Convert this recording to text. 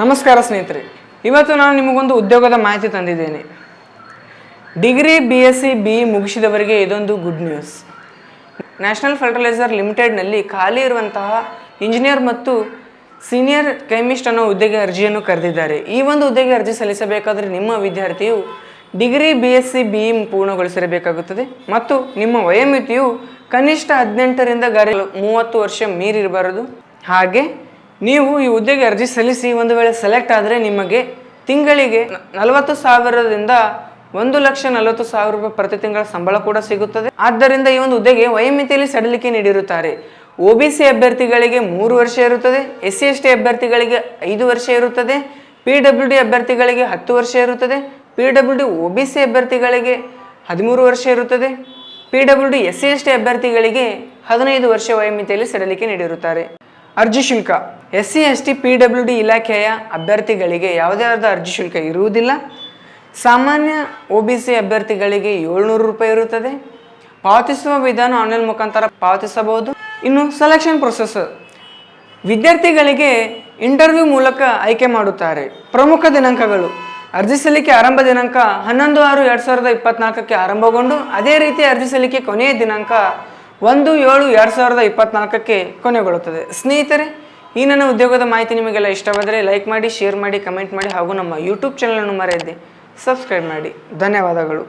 ನಮಸ್ಕಾರ ಸ್ನೇಹಿತರೆ. ಇವತ್ತು ನಾನು ನಿಮಗೊಂದು ಉದ್ಯೋಗದ ಮಾಹಿತಿ ತಂದಿದ್ದೇನೆ. Degree B S C B ಮುಗಿಸಿದವರಿಗೆ ಇದೊಂದು ಗುಡ್ ನ್ಯೂಸ್ ನ್ಯಾಷನಲ್ ಫರ್ಟಿಲೈಸರ್ ಲಿಮಿಟೆಡ್ನಲ್ಲಿ ಖಾಲಿ ಇರುವಂತಹ ಇಂಜಿನಿಯರ್ ಮತ್ತು ಸೀನಿಯರ್ ಕೆಮಿಸ್ಟ್ ಅನ್ನೋ ಹುದ್ದೆಗೆ ಅರ್ಜಿಯನ್ನು ಕರೆದಿದ್ದಾರೆ. ಈ ಒಂದು ಹುದ್ದೆಗೆ ಅರ್ಜಿ ಸಲ್ಲಿಸಬೇಕಾದರೆ ನಿಮ್ಮ ವಿದ್ಯಾರ್ಥಿಯು degree B S C B ಪೂರ್ಣಗೊಳಿಸಿರಬೇಕಾಗುತ್ತದೆ ಮತ್ತು ನಿಮ್ಮ ವಯೋಮಿತಿಯು ಕನಿಷ್ಠ ಹದಿನೆಂಟರಿಂದ ಗರಿ ಮೂವತ್ತು ವರ್ಷ ಮೀರಿರಬಾರದು. ಹಾಗೆ ನೀವು ಈ ಹುದ್ದೆಗೆ ಅರ್ಜಿ ಸಲ್ಲಿಸಿ ಒಂದು ವೇಳೆ ಸೆಲೆಕ್ಟ್ ಆದರೆ ನಿಮಗೆ ತಿಂಗಳಿಗೆ ನಲವತ್ತು ಸಾವಿರದಿಂದ ಒಂದು ಲಕ್ಷ ನಲವತ್ತು ಸಾವಿರ ರೂಪಾಯಿ ಪ್ರತಿ ತಿಂಗಳ ಸಂಬಳ ಕೂಡ ಸಿಗುತ್ತದೆ. ಆದ್ದರಿಂದ ಈ ಒಂದು ಹುದ್ದೆಗೆ ವಯೋಮಿತಿಯಲ್ಲಿ ಸಡಿಲಿಕೆ ನೀಡಿರುತ್ತಾರೆ. ಒ ಬಿ ಸಿ ಅಭ್ಯರ್ಥಿಗಳಿಗೆ ಮೂರು ವರ್ಷ ಇರುತ್ತದೆ, ಎಸ್ ಸಿ ಎಸ್ ಅಭ್ಯರ್ಥಿಗಳಿಗೆ ಐದು ವರ್ಷ ಇರುತ್ತದೆ, ಪಿ ಡಬ್ಲ್ಯೂ ಡಿ ಅಭ್ಯರ್ಥಿಗಳಿಗೆ ಹತ್ತು ವರ್ಷ ಇರುತ್ತದೆ, P W D O B C ಅಭ್ಯರ್ಥಿಗಳಿಗೆ ಹದಿಮೂರು ವರ್ಷ ಇರುತ್ತದೆ, P W D S C S ಅಭ್ಯರ್ಥಿಗಳಿಗೆ ಹದಿನೈದು ವರ್ಷ ವಯೋಮಿತಿಯಲ್ಲಿ ಸಡಿಲಿಕೆ ನೀಡಿರುತ್ತಾರೆ. ಅರ್ಜಿ ಶುಲ್ಕ. S C, S T, P W D ಇಲಾಖೆಯ ಅಭ್ಯರ್ಥಿಗಳಿಗೆ ಯಾವುದೇ ಆದ ಅರ್ಜಿ ಶುಲ್ಕ ಇರುವುದಿಲ್ಲ. ಸಾಮಾನ್ಯ ಒ ಬಿ ಸಿ ಅಭ್ಯರ್ಥಿಗಳಿಗೆ ಏಳ್ನೂರು ರೂಪಾಯಿ ಇರುತ್ತದೆ. ಪಾವತಿಸುವ ವಿಧಾನ ಆನ್ಲೈನ್ ಮುಖಾಂತರ ಪಾವತಿಸಬಹುದು. ಇನ್ನು ಸೆಲೆಕ್ಷನ್ ಪ್ರೊಸೆಸ್ ವಿದ್ಯಾರ್ಥಿಗಳಿಗೆ ಇಂಟರ್ವ್ಯೂ ಮೂಲಕ ಆಯ್ಕೆ ಮಾಡುತ್ತಾರೆ. ಪ್ರಮುಖ ದಿನಾಂಕಗಳು. ಅರ್ಜಿ ಸಲ್ಲಿಕೆ ಆರಂಭ ದಿನಾಂಕ ಹನ್ನೊಂದು ಆರು ಎರಡು ಸಾವಿರದ ಇಪ್ಪತ್ನಾಲ್ಕಕ್ಕೆ ಆರಂಭಗೊಂಡು, ಅದೇ ರೀತಿ ಅರ್ಜಿ ಸಲ್ಲಿಕೆ ಕೊನೆಯ ದಿನಾಂಕ ಒಂದು ಏಳು ಎರಡು ಸಾವಿರದ ಇಪ್ಪತ್ನಾಲ್ಕಕ್ಕೆ ಕೊನೆಗೊಳ್ಳುತ್ತದೆ. ಸ್ನೇಹಿತರೆ, ಈ ನನ್ನ ಉದ್ಯೋಗದ ಮಾಹಿತಿ ನಿಮಗೆಲ್ಲ ಇಷ್ಟವಾದರೆ ಲೈಕ್ ಮಾಡಿ, ಶೇರ್ ಮಾಡಿ, ಕಮೆಂಟ್ ಮಾಡಿ ಹಾಗೂ ನಮ್ಮ ಯೂಟ್ಯೂಬ್ ಚಾನಲನ್ನು ಮರೆಯದೆ ಸಬ್ಸ್ಕ್ರೈಬ್ ಮಾಡಿ. ಧನ್ಯವಾದಗಳು.